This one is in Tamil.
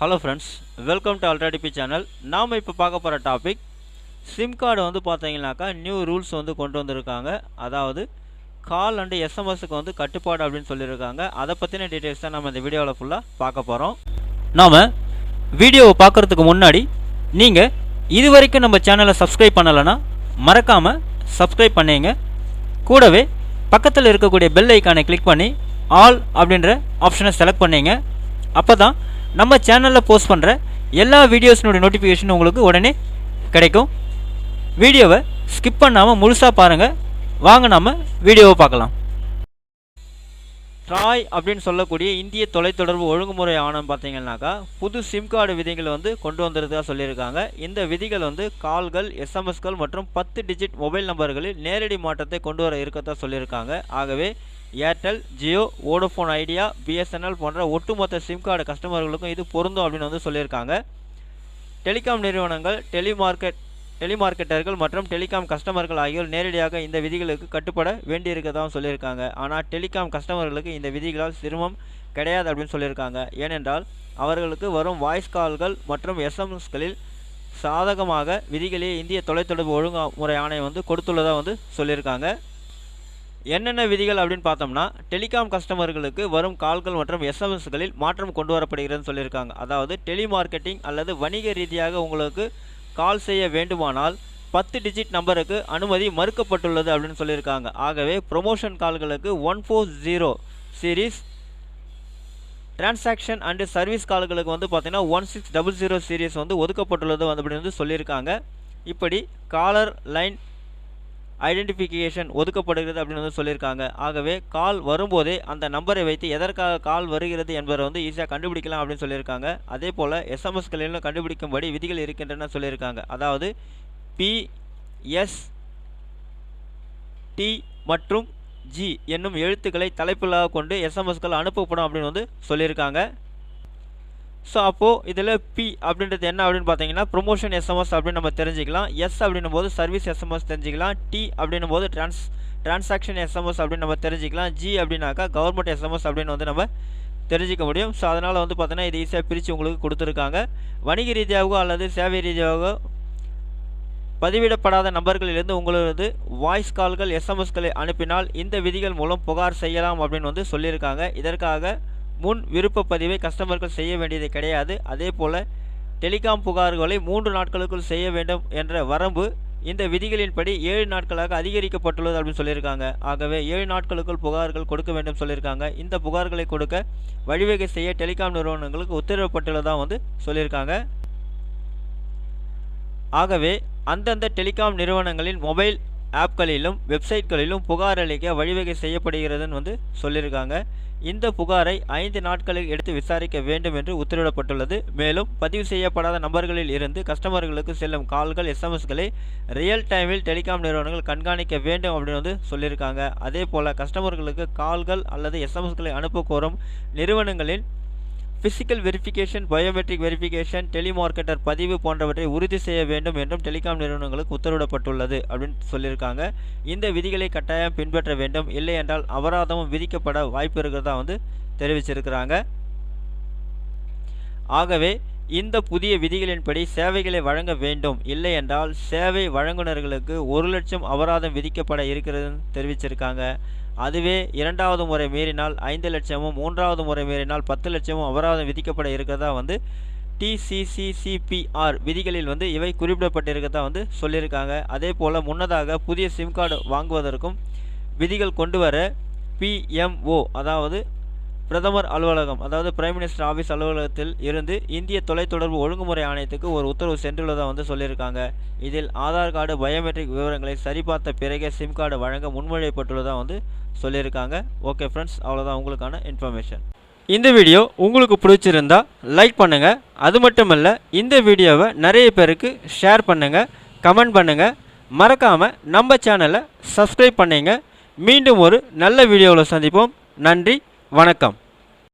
Hello friends welcome to ultra DP channel நாம் இப்போ பார்க்க போகிற டாபிக் சிம் கார்டு வந்து பார்த்தீங்கன்னாக்கா நியூ ரூல்ஸ் வந்து கொண்டு வந்திருக்காங்க. அதாவது கால் அண்டு எஸ்எம்எஸ்க்கு வந்து கட்டுப்பாடு அப்படின்னு சொல்லியிருக்காங்க. அதை பற்றின டீட்டெயில்ஸ் தான் நம்ம இந்த வீடியோவில் ஃபுல்லாக பார்க்க போகிறோம் நாம் வீடியோவை பார்க்குறதுக்கு முன்னாடி நீங்கள் இது வரைக்கும் நம்ம சேனலை சப்ஸ்கிரைப் பண்ணலைன்னா மறக்காமல் சப்ஸ்கிரைப் பண்ணிங்க. கூடவே பக்கத்தில் இருக்கக்கூடிய பெல் ஐக்கானை கிளிக் பண்ணி ஆல் அப்படின்ற ஆப்ஷனை செலக்ட் பண்ணீங்க. அப்போ தான் நம்ம சேனலில் போஸ்ட் பண்ணுற எல்லா வீடியோஸினுடைய நோட்டிஃபிகேஷன் உங்களுக்கு உடனே கிடைக்கும். வீடியோவை ஸ்கிப் பண்ணாமல் முழுசாக பாருங்கள் வாங்க நாம் வீடியோவை பார்க்கலாம். ட்ராய் அப்படின்னு சொல்லக்கூடிய இந்திய தொலைத்தொடர்பு ஒழுங்குமுறை ஆணையம் பார்த்தீங்கன்னாக்கா புது சிம் கார்டு விதிகளை வந்து கொண்டு வந்திருந்ததா சொல்லியிருக்காங்க. இந்த விதிகள் வந்து கால்கள் எஸ்எம்எஸ்கள் மற்றும் பத்து டிஜிட் மொபைல் நம்பர்களில் நேரடி மாற்றத்தை கொண்டு வர இருக்கத்தான் சொல்லியிருக்காங்க. ஆகவே Airtel Jio Vodafone Idea BSNL போன்ற ஒட்டுமொத்த சிம் கார்டு கஸ்டமர்களுக்கும் இது பொருந்தும் அப்படின்னு வந்து சொல்லியிருக்காங்க. டெலிகாம் நிறுவனங்கள் டெலிமார்க்கெட் டெலிமார்க்கெட்டர்கள் மற்றும் டெலிகாம் கஸ்டமர்கள் ஆகியோர் நேரடியாக இந்த விதிகளுக்கு கட்டுப்பட வேண்டியிருக்கதான் சொல்லியிருக்காங்க. ஆனால் டெலிகாம் கஸ்டமர்களுக்கு இந்த விதிகளால் சிரமம் கிடையாது அப்படின்னு சொல்லியிருக்காங்க. ஏனென்றால் அவர்களுக்கு வரும் வாய்ஸ் கால்கள் மற்றும் எஸ்எம்எஸ்களில் சாதகமாக விதிகளே இந்திய தொலைத்தொடர்பு ஒழுங்குமுறை ஆணையம் வந்து கொடுத்துள்ளதாக வந்து சொல்லியிருக்காங்க. என்னென்ன விதிகள் அப்படின்னு பார்த்தோம்னா டெலிகாம் கஸ்டமர்களுக்கு வரும் கால்கள் மற்றும் எஸ்எம்எஸ்களில் மாற்றம் கொண்டு வரப்படுகிறதுன்னு சொல்லியிருக்காங்க. அதாவது டெலிமார்க்கெட்டிங் அல்லது வணிக ரீதியாக உங்களுக்கு கால் செய்ய வேண்டுமானால் பத்து டிஜிட் நம்பருக்கு அனுமதி மறுக்கப்பட்டுள்ளது அப்படின்னு சொல்லியிருக்காங்க. ஆகவே ப்ரொமோஷன் கால்களுக்கு one four zero series transaction and service கால்களுக்கு வந்து பார்த்திங்கன்னா one six double zero series வந்து ஒதுக்கப்பட்டுள்ளது வந்து அப்படின்னு வந்து சொல்லியிருக்காங்க. இப்படி காலர் லைன் ஐடென்டிஃபிகேஷன் ஒதுக்கப்படுகிறது அப்படின்னு வந்து சொல்லியிருக்காங்க. ஆகவே கால் வரும்போதே அந்த நம்பரை வைத்து எதற்காக கால் வருகிறது என்பதை வந்து ஈஸியாக கண்டுபிடிக்கலாம் அப்படின்னு சொல்லியிருக்காங்க. அதே போல் எஸ்எம்எஸ்களிலும் கண்டுபிடிக்கும்படி விதிகள் இருக்கின்றன சொல்லியிருக்காங்க. அதாவது பி எஸ் டி மற்றும் ஜி என்னும் எழுத்துக்களை தலைப்பிலாக கொண்டு எஸ்எம்எஸ்கள் அனுப்பப்படும் அப்படின்னு வந்து சொல்லியிருக்காங்க. ஸோ அப்போது இதில் பி அப்படின்றது என்ன அப்படின்னு பார்த்தீங்கன்னா ப்ரொமோஷன் எஸ்எம்எஸ் அப்படின்னு நம்ம தெரிஞ்சுக்கலாம். எஸ் அப்படின்னும் போது சர்வீஸ் எஸ்எம்எஸ் தெரிஞ்சுக்கலாம். டி அப்படின்னும் போது ட்ரான்ஸ் டிரான்சாக்ஷன் எஸ்எம்எஸ் அப்படின்னு நம்ம தெரிஞ்சுக்கலாம். ஜி அப்படின்னாக்கா கவர்மெண்ட் எஸ்எம்எஸ் அப்படின்னு வந்து நம்ம தெரிஞ்சிக்க முடியும். ஸோ அதனால் வந்து பார்த்தீங்கன்னா இது ஈஸியாக பிரித்து உங்களுக்கு கொடுத்துருக்காங்க. வணிக ரீதியாகவோ அல்லது சேவை ரீதியாகவோ பதிவிடப்படாத நம்பர்களிலிருந்து உங்களது வாய்ஸ் கால்கள் எஸ்எம்எஸ்களை அனுப்பினால் இந்த விதிகள் மூலம் புகார் செய்யலாம் அப்படின்னு வந்து சொல்லியிருக்காங்க. இதற்காக முன் விருப்ப பதிவை கஸ்டமர்கள் செய்ய வேண்டியது கிடையாது. அதே போல் டெலிகாம் புகார்களை மூன்று நாட்களுக்குள் செய்ய வேண்டும் என்ற வரம்பு இந்த விதிகளின்படி ஏழு நாட்களாக அதிகரிக்கப்பட்டுள்ளது அப்படின்னு சொல்லியிருக்காங்க. ஆகவே ஏழு நாட்களுக்குள் புகார்கள் கொடுக்க வேண்டும் சொல்லியிருக்காங்க. இந்த புகார்களை கொடுக்க வழிவகை செய்ய டெலிகாம் நிறுவனங்களுக்கு உத்தரவிடப்பட்டுள்ளதாக வந்து சொல்லியிருக்காங்க. ஆகவே அந்தந்த டெலிகாம் நிறுவனங்களின் மொபைல் ஆப்களிலும் வெப்சைட்களிலும் புகார் அளிக்க வழிவகை செய்யப்படுகிறதுன்னு வந்து சொல்லியிருக்காங்க. இந்த புகாரை ஐந்து நாட்களில் எடுத்து விசாரிக்க வேண்டும் என்று உத்தரவிடப்பட்டுள்ளது. மேலும் பதிவு செய்யப்படாத நம்பர்களில் இருந்து கஸ்டமர்களுக்கு செல்லும் கால்கள் எஸ்எம்எஸ்களை ரியல் டைமில் டெலிகாம் நிறுவனங்கள் கண்காணிக்க வேண்டும் அப்படின்னு வந்து சொல்லியிருக்காங்க. அதே போல் கஸ்டமர்களுக்கு கால்கள் அல்லது எஸ்எம்எஸ்களை அனுப்ப கோரும் நிறுவனங்களின் physical verification biometric verification telemarketer பதிவு போன்றவற்றை உறுதி செய்ய வேண்டும் என்றும் டெலிகாம் நிறுவனங்களுக்கு உத்தரவிடப்பட்டுள்ளது அப்படின்னு சொல்லியிருக்காங்க. இந்த விதிகளை கட்டாயம் பின்பற்ற வேண்டும். இல்லை என்றால் அபராதமும் விதிக்கப்பட வாய்ப்பு இருக்கிறதா வந்து தெரிவிச்சிருக்கிறாங்க. ஆகவே இந்த புதிய விதிகளின்படி சேவைகளை வழங்க வேண்டும். இல்லை என்றால் சேவை வழங்குநர்களுக்கு ஒரு லட்சம் அபராதம் விதிக்கப்பட இருக்கிறதுன்னு தெரிவிச்சிருக்காங்க. அதுவே இரண்டாவது முறை மீறினால் ஐந்து லட்சமும் மூன்றாவது முறை மீறினால் பத்து லட்சமும் அபராதம் விதிக்கப்பட இருக்கிறதா வந்து டிசிசிசிபிஆர் விதிகளில் வந்து இவை குறிப்பிடப்பட்டிருக்கதா வந்து சொல்லியிருக்காங்க. அதே போல் முன்னதாக புதிய சிம் கார்டு வாங்குவதற்கும் விதிகள் கொண்டு வர பிஎம்ஓ அதாவது பிரதமர் அலுவலகம் அதாவது பிரைம் மினிஸ்டர் ஆஃபீஸ் அலுவலகத்தில் இருந்து இந்திய தொலைத்தொடர்பு ஒழுங்குமுறை ஆணையத்துக்கு ஒரு உத்தரவு சென்றுள்ளதாக வந்து சொல்லியிருக்காங்க. இதில் ஆதார் கார்டு பயோமெட்ரிக் விவரங்களை சரிபார்த்த பிறகே சிம் கார்டு வழங்க முன்மொழியப்பட்டுள்ளதாக வந்து சொல்லியிருக்காங்க. ஓகே ஃப்ரெண்ட்ஸ் அவ்வளோதான் உங்களுக்கான இன்ஃபர்மேஷன் இந்த வீடியோ உங்களுக்கு பிடிச்சிருந்தா லைக் பண்ணுங்கள் அது மட்டும் இல்லை இந்த வீடியோவை நிறைய பேருக்கு ஷேர் பண்ணுங்கள் கமெண்ட் பண்ணுங்கள் மறக்காமல் நம்ம சேனலை சப்ஸ்கிரைப் பண்ணிங்க. மீண்டும் ஒரு நல்ல வீடியோவில் சந்திப்போம். நன்றி. வணக்கம்.